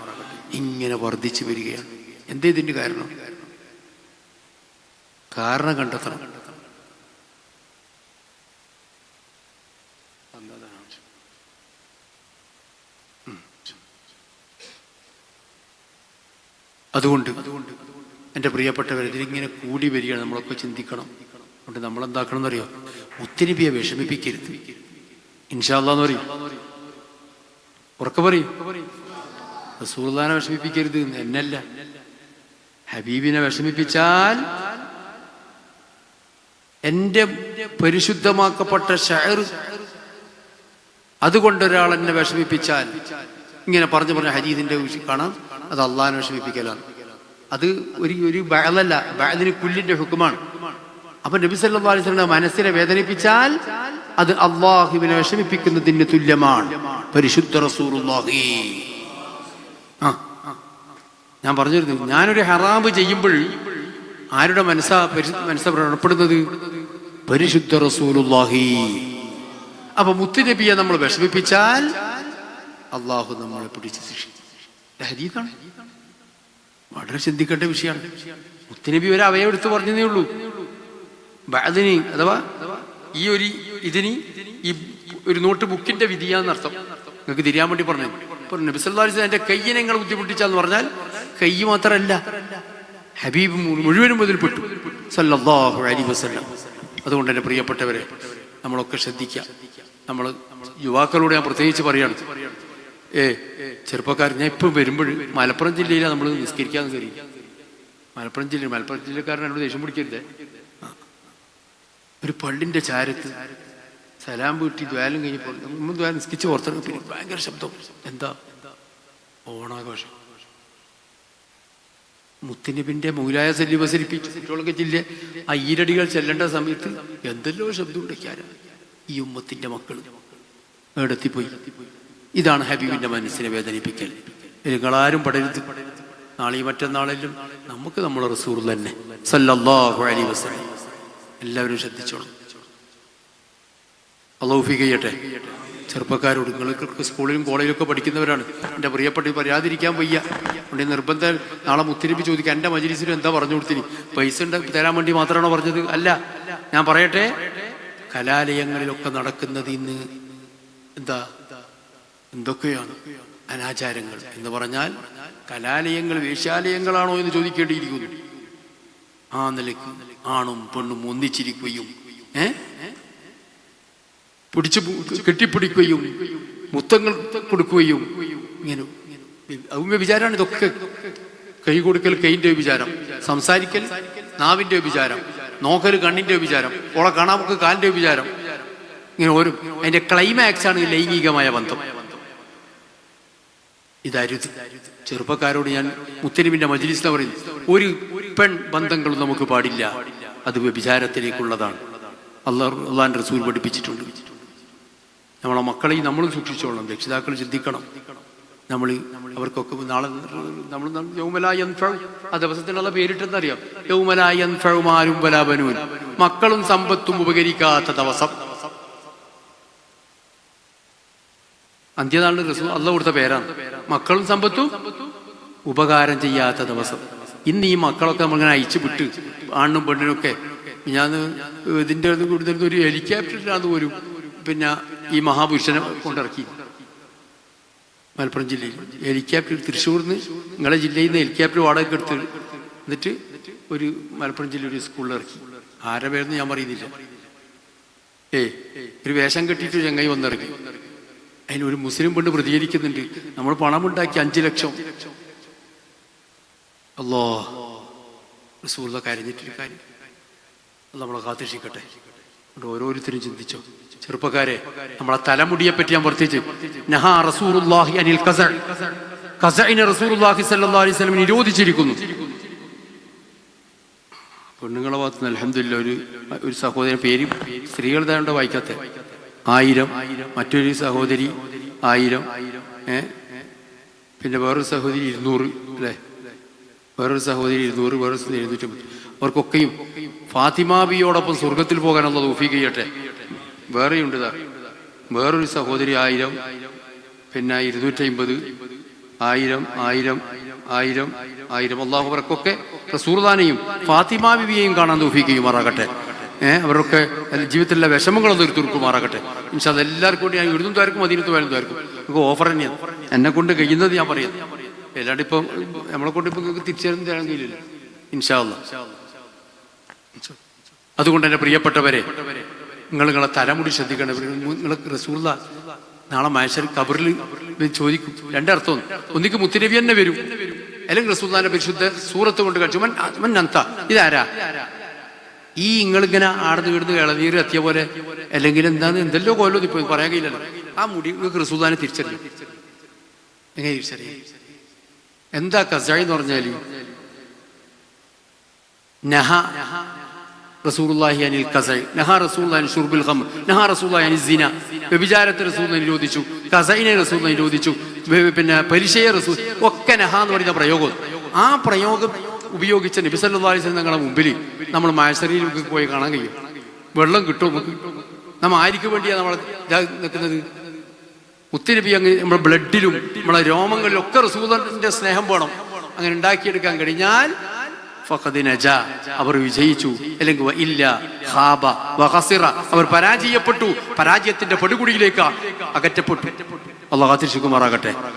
ഇങ്ങനെ വർദ്ധിച്ചു വരികയാണ്. എന്തേ ഇതിന്റെ കാരണം? കാരണം കണ്ടെത്തണം. അതുകൊണ്ട് എന്റെ പ്രിയപ്പെട്ടവർ ഇതിലിങ്ങനെ കൂടി വരികയാണ്. നമ്മളൊക്കെ ചിന്തിക്കണം. അതുകൊണ്ട് നമ്മൾ എന്താക്കണം എന്നറിയോ മുത്തരിബിയെ വിഷമിപ്പിക്കരുത്. ഇൻഷാല്ലാന്ന് പറയും. ഉറക്കെ പറയും. റസൂർദാനെ വിഷമിപ്പിക്കരുത് എന്നല്ല ഹബീബിനെ വിഷമിപ്പിച്ചാൽ എന്റെ പരിശുദ്ധമാക്കപ്പെട്ട ഷയർ അതുകൊണ്ടൊരാൾ എന്നെ വിഷമിപ്പിച്ചാൽ ഇങ്ങനെ പറഞ്ഞു പറഞ്ഞ ഹരീതിന്റെ കാണാം. അത് അള്ളാഹിനെ വിഷമിപ്പിക്കലാണ്. അത് ഒരു ഒരു ബഹലല്ല ബഹലിന് കുല്ലിന്റെ ഹുക്കുമാണ്. അപ്പൊ നബി വസല്ലം മനസ്സിനെ വേദനിപ്പിച്ചാൽ അത് അള്ളാഹുവിനെ വിഷമിപ്പിക്കുന്നതിന് തുല്യമാണ്. പരിശുദ്ധ ആ ഞാൻ പറഞ്ഞിരുന്നു ഞാനൊരു ഹറാബ് ചെയ്യുമ്പോൾ ആരുടെ മനസ്സാ പരിശു മനസ്സ പ്രകടപ്പെടുന്നത് പരിശുദ്ധ റസൂലുള്ളാഹി. അപ്പൊ മുത്തുനബിയെ നമ്മൾ വിഷമിപ്പിച്ചാൽ അള്ളാഹു നമ്മളെ പിടിച്ച് ശിക്ഷിക്കും. വളരെ ചിന്തിക്കേണ്ട വിഷയമാണ്. മുത്തുനബി ഒരു അവയം എടുത്ത് പറഞ്ഞതേ ഉള്ളൂ. അതിന് അഥവാ ഈ ഒരു ഇതിന് ഈ ഒരു നോട്ട് ബുക്കിന്റെ വിധിയാന്നർത്ഥം. നിങ്ങൾക്ക് തിരിയാൻ വേണ്ടി പറഞ്ഞു. നബിസ് എന്റെ കയ്യെ നിങ്ങൾ ബുദ്ധിമുട്ടിച്ചാന്ന് പറഞ്ഞാൽ കൈ മാത്രമല്ല ഹബീബ് മുഴുവനും മുതൽപ്പെട്ടു സല്ലാഹു അലി വസല്ലം. അതുകൊണ്ട് തന്നെ പ്രിയപ്പെട്ടവരെ നമ്മളൊക്കെ ശ്രദ്ധിക്കുക നമ്മൾ യുവാക്കളോട് ഞാൻ പ്രത്യേകിച്ച് പറയാണ്. ഏ ചെറുപ്പക്കാർ ഞാൻ ഇപ്പം വരുമ്പോൾ മലപ്പുറം ജില്ലയിലാണ് നമ്മൾ നിസ്കരിക്കാൻ കയറി മലപ്പുറം ജില്ല മലപ്പുറം ജില്ലക്കാരൻ എന്നോട് ദേഷ്യം പിടിക്കരുത്. ഒരു പള്ളിന്റെ ചാരത്ത് സലാം വീട്ടി ദ്വാലം കഴിഞ്ഞപ്പോൾ നമ്മൾ ദ്വാരം നിസ്കരിച്ച് ഓർത്തിറങ്ങി പിന്നെ ഭയങ്കര ശബ്ദം. എന്താ? ഓണാഘോഷം. മുത്തനബിന്റെ മൗലായ സല്ലി വസരിപ്പിച്ചു കുട്ടികളൊക്കെ ജില്ല ആ ഈരടികൾ ചെല്ലേണ്ട സമയത്ത് എന്തെല്ലോ ശബ്ദം ഉണ്ടാക്കിയാരാ ഈ ഉമ്മത്തിന്റെ മക്കൾ എടുത്തിപ്പോയി ഇതാണ് ഹബീബിന്റെ മനസ്സിനെ വേദനിപ്പിക്കൽ. നിങ്ങളാരും പടരുത്. നാളെയും മറ്റന്നാളിലും നമുക്ക് നമ്മളെ റസൂർ തന്നെ. സല്ലല്ലാഹു അലൈഹി വസല്ലം. എല്ലാവരും ശ്രദ്ധിച്ചോളൂ. അള്ളാഹുഫി ചെയ്യട്ടെ. ചെറുപ്പക്കാരോട് നിങ്ങൾക്ക് സ്കൂളിലും കോളേജിലൊക്കെ പഠിക്കുന്നവരാണ്. എന്റെ പ്രിയപ്പെട്ട് പറയാതിരിക്കാൻ വയ്യ. അതുകൊണ്ട് നിർബന്ധം നാളെ മുത്തിരിപ്പ് ചോദിക്കുക എന്റെ മജിലിസിനും എന്താ പറഞ്ഞു കൊടുത്തിനി? പൈസ തരാൻ വേണ്ടി മാത്രമാണോ പറഞ്ഞത്? അല്ല. ഞാൻ പറയട്ടെ? കലാലയങ്ങളിലൊക്കെ നടക്കുന്നത് ഇന്ന് എന്താ? എന്തൊക്കെയാണ്? അനാചാരങ്ങൾ. എന്ന് പറഞ്ഞാൽ കലാലയങ്ങൾ വേശ്യാലയങ്ങളാണോ എന്ന് ചോദിക്കേണ്ടിയിരിക്കുന്നു. ആ നിലയ്ക്ക് ആണും പെണ്ണും ഒന്നിച്ചിരിക്കുകയും ഏ? പിടിച്ചു കെട്ടിപ്പിടിക്കുകയും മുത്തങ്ങൾ കൊടുക്കുകയും ഇങ്ങനെ. ഔമ്യ വിചാരമാണ് ഇതൊക്കെ. കൈ കൊടുക്കൽ കൈന്റെ വിചാരം സംസാരിക്കൽ നാവിന്റെ വിചാരം നോക്കൽ കണ്ണിന്റെ വിചാരം ഓളെ കാണാമൊക്കെ കാലിന്റെ വിചാരം. ഇങ്ങനെ ഓരോ അതിന്റെ ക്ലൈമാക്സ് ആണ് ലൈംഗികമായ ബന്ധം. ഇതരുത്? ചെറുപ്പക്കാരോട് ഞാൻ മുത്തരിമിന്റെ മജിലിസ് പറയുന്നു ഒരു പെൺ ബന്ധങ്ങളും നമുക്ക് പാടില്ല. അത് വ്യഭിചാരത്തിലേക്കുള്ളതാണ്. അള്ളാഹ് അള്ളാൻ റസൂൽ പഠിപ്പിച്ചിട്ടുണ്ട്. നമ്മളെ മക്കളെയും നമ്മൾ സൂക്ഷിച്ചോളണം രക്ഷിതാക്കൾ ചിന്തിക്കണം. നമ്മൾ അവർക്കൊക്കെ നാളെ നമ്മൾ യൗമലായ ആ ദിവസത്തിനുള്ള പേരിട്ടെന്നറിയാം. യൗമലായ മാരും ബലാബനൂൻ മക്കളും സമ്പത്തും ഉപകരിക്കാത്ത ദിവസം. അന്ത്യനാളിന് റസൂൽ അല്ല കൊടുത്ത പേരാണ്. മക്കളും സമ്പത്തും ഉപകാരം ചെയ്യാത്ത ദിവസം. ഇന്ന് ഈ മക്കളൊക്കെ നമ്മളിങ്ങനെ അയച്ചു വിട്ട് ആണ്ണും പെണ്ണിനൊക്കെ ഞാൻ ഇതിന്റെ കൂടുതൽ ഒരു ഹെലികോപ്റ്ററിലാണ് വരും പിന്നെ ഈ മഹാപുരുഷനെ കൊണ്ടിറക്കി. മലപ്പുറം ജില്ലയിൽ. ഹെലികോപ്റ്റർ തൃശ്ശൂരിൽ നിന്ന് നിങ്ങളെ ജില്ലയിൽ നിന്ന് ഹെലികോപ്റ്റർ വാടക എടുത്ത് എന്നിട്ട് ഒരു മലപ്പുറം ജില്ലയിൽ ഒരു സ്കൂളിൽ ഇറക്കി. ആരെ പേരെന്ന് ഞാൻ പറയുന്നില്ല. ഏ ഒരു വേഷം കെട്ടിയിട്ട് ചങ്ങായി വന്നിറങ്ങി. അതിന് ഒരു മുസ്ലിം പെണ്ണ് പ്രതികരിക്കുന്നുണ്ട്. നമ്മൾ പണമുണ്ടാക്കി അഞ്ചു ലക്ഷം. അല്ലോ സുഹൃത്തൊക്കെ കരഞ്ഞിട്ടൊരു കാര്യം. നമ്മളെ കാത്തിരിക്കട്ടെ ഓരോരുത്തരും ചിന്തിച്ചോ? ചെറുപ്പക്കാരെ നമ്മളെ തലമുടിയെ പറ്റി ഞാൻ പ്രത്യേകിച്ച് നഹാ റസൂറുല്ലാഹി അനിൽ കസ കസഇനെ റസൂറുല്ലാഹി സല്ലല്ലാഹു അലൈഹി വസല്ലം നിരോധിച്ചിരിക്കുന്നു. പെണ്ണുങ്ങളെ ഭാഗത്ത് അലഹമില്ല ഒരു ഒരു സഹോദരൻ പേര് സ്ത്രീകൾ തന്നെ വായിക്കാത്ത? ആയിരം. മറ്റൊരു സഹോദരി ആയിരം. ഏ? പിന്നെ വേറൊരു സഹോദരി ഇരുന്നൂറ് അല്ലേ? വേറൊരു സഹോദരി ഇരുന്നൂറ് വേറൊരു എഴുന്നൂറ്റമ്പത്. അവർക്കൊക്കെയും ഫാത്തിമാബിയോടൊപ്പം സ്വർഗത്തിൽ പോകാനുള്ള തൗഫീഖ് ചെയ്യട്ടെ. വേറെയുണ്ട് വേറൊരു സഹോദരി ആയിരം പിന്നെ ഇരുന്നൂറ്റി അമ്പത് ആയിരം ആയിരം ആയിരം ആയിരം. അള്ളാഹു അവർക്കൊക്കെ ഫാത്തിമ ബിബിയെയും കാണാൻ തൗഫീഖ് മാറാകട്ടെ ഏഹ് അവരൊക്കെ ജീവിതത്തിലെ വിഷമങ്ങളൊന്നും ഒരു തുറക്കുമാറാകട്ടെ. പക്ഷെ അതെല്ലാവർക്കും കൂടി ഞാൻ ഇവിടുന്ന് താർക്കും അതിനകത്ത് വേണം താർക്കും നമുക്ക് ഓഫർ തന്നെയാണ്. എന്നെ കൊണ്ട് കഴിയുന്നത് ഞാൻ പറയാം. അല്ലാണ്ട് ഇപ്പം നമ്മളെ കൊണ്ട് ഇപ്പം തിരിച്ചറിഞ്ഞ് തരാൻ കഴിയില്ലല്ലോ. ഇൻഷാ അല്ലാ അതുകൊണ്ട് എന്റെ പ്രിയപ്പെട്ടവരെ നിങ്ങൾ നിങ്ങളെ തലമുടി ശ്രദ്ധിക്കണം നിങ്ങൾ റസൂള്ള നാളെ മനുഷ്യർ കബറിൽ ചോദിക്കും. രണ്ടർത്ഥം ഒന്നിക്ക് മുത്തുനബി തന്നെ വരും. അല്ലെങ്കിൽ റസൂല്ലാന്റെ പരിശുദ്ധ സൂറത്ത് കൊണ്ട് കഴിച്ചു മൻ നന്ത ഇതാരാ? ഈ ഇങ്ങളിങ്ങനെ ആടന്ന് വീടുന്ന് ഇളനീര് എത്തിയ പോലെ അല്ലെങ്കിൽ എന്താണ് എന്തെല്ലോ കൊല്ലോ ഇപ്പൊ പറയാൻ കഴിയില്ലല്ലോ. ആ മുടി റസൂല്ലാനെ തിരിച്ചറിയും. എങ്ങനെ തിരിച്ചറിയാം? എന്താ കസായി എന്ന് പറഞ്ഞാൽ? നഹ റസൂലുള്ളാഹി അനിൽ കസൈ നഹ അനിൽ ഷുർബിൽ ഖമർ. നഹ റസൂലുള്ളാഹി അനിൽ സിന. വ്യഭിചാരത്തെ റസൂൽ നിരോധിച്ചു കസൈനെ റസൂൽ നിരോധിച്ചു പിന്നെ പരിശയ റസൂൽ ഒക്കെ നഹ എന്ന് പറയുന്ന പ്രയോഗം. ആ പ്രയോഗം ഉപയോഗിച്ച നബി സല്ലല്ലാഹു അലൈഹി വസല്ലം ഞങ്ങളുടെ മുമ്പിൽ നമ്മൾ മായസറിയിൽ പോയി കാണാൻ കഴിയും. വെള്ളം കിട്ടും നമുക്ക്. നമ്മൾ ആർക്ക് വേണ്ടിയാണ് നമ്മൾ നിൽക്കുന്നത്? മുത്തുനബി അങ്ങ് നമ്മുടെ ബ്ലഡിലും നമ്മളെ രോമങ്ങളിലും ഒക്കെ റസൂദന്റെ സ്നേഹം വേണം. അങ്ങനെ ഉണ്ടാക്കിയെടുക്കാൻ കഴിഞ്ഞാൽ അവർ വിജയിച്ചു. അല്ലെങ്കിൽ ഇല്ല ഖാബ. അവർ പരാജയപ്പെട്ടു. പരാജയത്തിന്റെ പടുകുടിയിലേക്ക് അകറ്റപ്പെട്ടു. അള്ളാഹ് തിരിച്ചുകുമാറാകട്ടെ